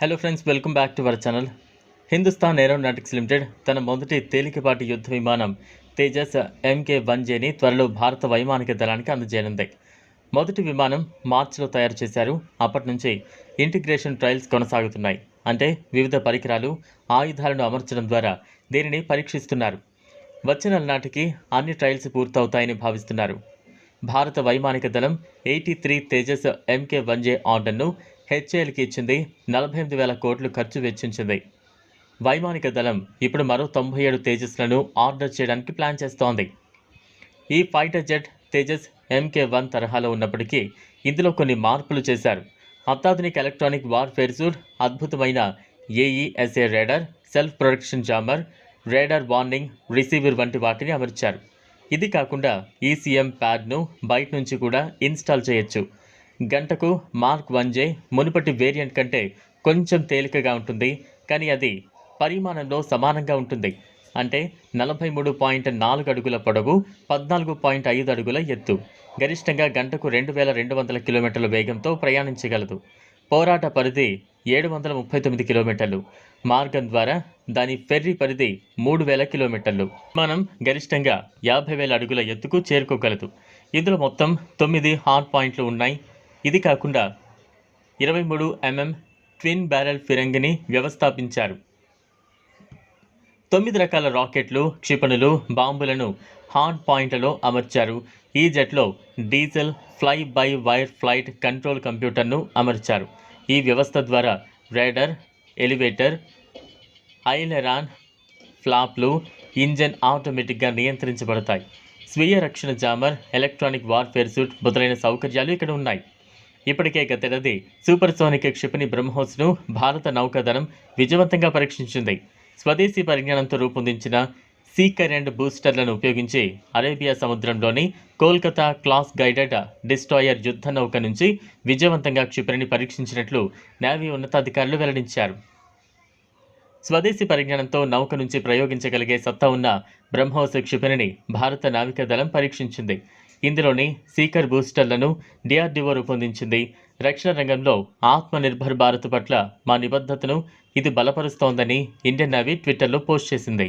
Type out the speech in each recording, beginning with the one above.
Hello friends welcome back to our channel Hindustan aeronautics limited తన మొదటి తేలికపాటి యుద్ధ విమానం తేజస్ ఎంకే వన్ జేని త్వరలో భారత వైమానిక దళానికి అందజేయనుంది. మొదటి విమానం మార్చిలో తయారు చేశారు. అప్పటి నుంచి ఇంటిగ్రేషన్ ట్రయల్స్ కొనసాగుతున్నాయి. అంటే వివిధ పరికరాలు ఆయుధాలను అమర్చడం ద్వారా దీనిని పరీక్షిస్తున్నారు. వచ్చే నెల నాటికి అన్ని ట్రయల్స్ పూర్తవుతాయని భావిస్తున్నారు. భారత వైమానిక దళం eighty three Tejas MK one J ఆర్డర్ను హెచ్ఏఎల్కి ఇచ్చింది నలభై ఎనిమిది వేల కోట్లు ఖర్చు వెచ్చించింది. వైమానిక దళం ఇప్పుడు మరో తొంభై ఏడు తేజస్లను ఆర్డర్ చేయడానికి ప్లాన్ చేస్తోంది. ఈ fighter jet Tejas MK one తరహాలో ఉన్నప్పటికీ ఇందులో కొన్ని మార్పులు చేశారు. అత్యాధునిక ఎలక్ట్రానిక్ వార్ఫేర్ సూట్ అద్భుతమైన AESA radar self production jammer radar warning receiver వంటి వాటిని అమర్చారు. ఇది కాకుండా ఈసీఎం ప్యాడ్ను బయట నుంచి కూడా ఇన్స్టాల్ చేయొచ్చు. గంటకు మార్క్ వన్ జే మునుపటి వేరియంట్ కంటే కొంచెం తేలికగా ఉంటుంది కానీ అది పరిమాణంలో సమానంగా ఉంటుంది. అంటే నలభై మూడు పాయింట్ నాలుగు అడుగుల పొడవు పద్నాలుగు పాయింట్ ఐదు అడుగుల ఎత్తు. గరిష్టంగా గంటకు రెండు వేల రెండు వందల కిలోమీటర్ల వేగంతో ప్రయాణించగలదు. పోరాట పరిధి ఏడు వందల ముప్పై తొమ్మిది కిలోమీటర్లు. మార్గం ద్వారా దాని ఫెర్రీ పరిధి మూడు వేల కిలోమీటర్లు. మనం గరిష్టంగా యాభై వేల అడుగుల ఎత్తుకు చేరుకోగలదు. ఇందులో మొత్తం తొమ్మిది హాట్ పాయింట్లు ఉన్నాయి. ఇది కాకుండా ఇరవై మూడు ఎంఎం ట్విన్ బ్యారెల్ ఫిరంగిని వ్యవస్థాపించారు. తొమ్మిది రకాల రాకెట్లు క్షిపణులు బాంబులను హార్డ్ పాయింట్లలో అమర్చారు. ఈ జెట్లో digital fly by wire flight control కంప్యూటర్ను అమర్చారు. ఈ వ్యవస్థ ద్వారా రైడర్ ఎలివేటర్ ఐలెరాన్ ఫ్లాప్లు ఇంజన్ ఆటోమేటిక్గా నియంత్రించబడతాయి. స్వీయ రక్షణ జామర్ ఎలక్ట్రానిక్ వార్ఫేర్ సూట్ మొదలైన సౌకర్యాలు ఇక్కడ ఉన్నాయి. ఇప్పటికే గతేడాది సూపర్ సోనిక్ క్షిపణి బ్రహ్మోస్ను భారత నౌకాదళం విజయవంతంగా పరీక్షించింది. స్వదేశీ పరిజ్ఞానంతో రూపొందించిన సీకర్ అండ్ బూస్టర్లను ఉపయోగించి అరేబియా సముద్రంలోని కోల్కతా క్లాస్ గైడెడ్ డిస్ట్రాయర్ యుద్ధ నౌక నుంచి విజయవంతంగా క్షిపణిని పరీక్షించినట్లు నేవీ ఉన్నతాధికారులు వెల్లడించారు. స్వదేశీ పరిజ్ఞానంతో నౌక నుంచి ప్రయోగించగలిగే సత్తా ఉన్న బ్రహ్మోస్ క్షిపణిని భారత నావికాదళం పరీక్షించింది. ఇందులోని సీకర్ బూస్టర్లను డిఆర్డీఓ రూపొందించింది. రక్షణ రంగంలో ఆత్మనిర్భర్ భారత్ పట్ల మా నిబద్ధతను ఇది బలపరుస్తోందని ఇండియన్ నేవీ ట్విట్టర్లో పోస్ట్ చేసింది.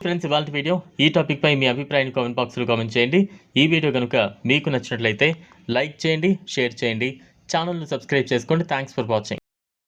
ఫ్రెండ్స్ ఇవాళ వీడియో. ఈ టాపిక్పై మీ అభిప్రాయాన్ని కామెంట్ బాక్స్లో కామెంట్ చేయండి. ఈ వీడియో కనుక మీకు నచ్చినట్లయితే లైక్ చేయండి షేర్ చేయండి. ఛానల్ను సబ్స్క్రైబ్ చేసుకోండి. Thanks for watching